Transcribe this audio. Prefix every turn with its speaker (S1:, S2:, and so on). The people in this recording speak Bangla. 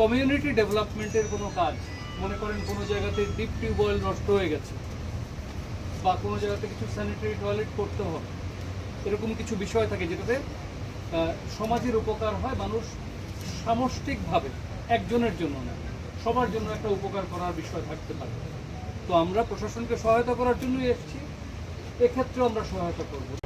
S1: কমিউনিটি ডেভেলপমেন্টের কোনো কাজ, মনে করেন কোনো জায়গাতে ডিপ টিউবওয়েল নষ্ট হয়ে গেছে বা কোনো জায়গাতে কিছু স্যানিটারি টয়লেট করতে হবে, এরকম কিছু বিষয় থাকে যেটাতে সমাজের উপকার হয় মানুষ সামষ্টিকভাবে একজনের জন্য না, সবার জন্য একটা উপকার করার বিষয় থাকতে পারে। তো আমরা প্রশাসনকে সহায়তা করার জন্যই এসেছি, এক্ষেত্রেও আমরা সহায়তা করব।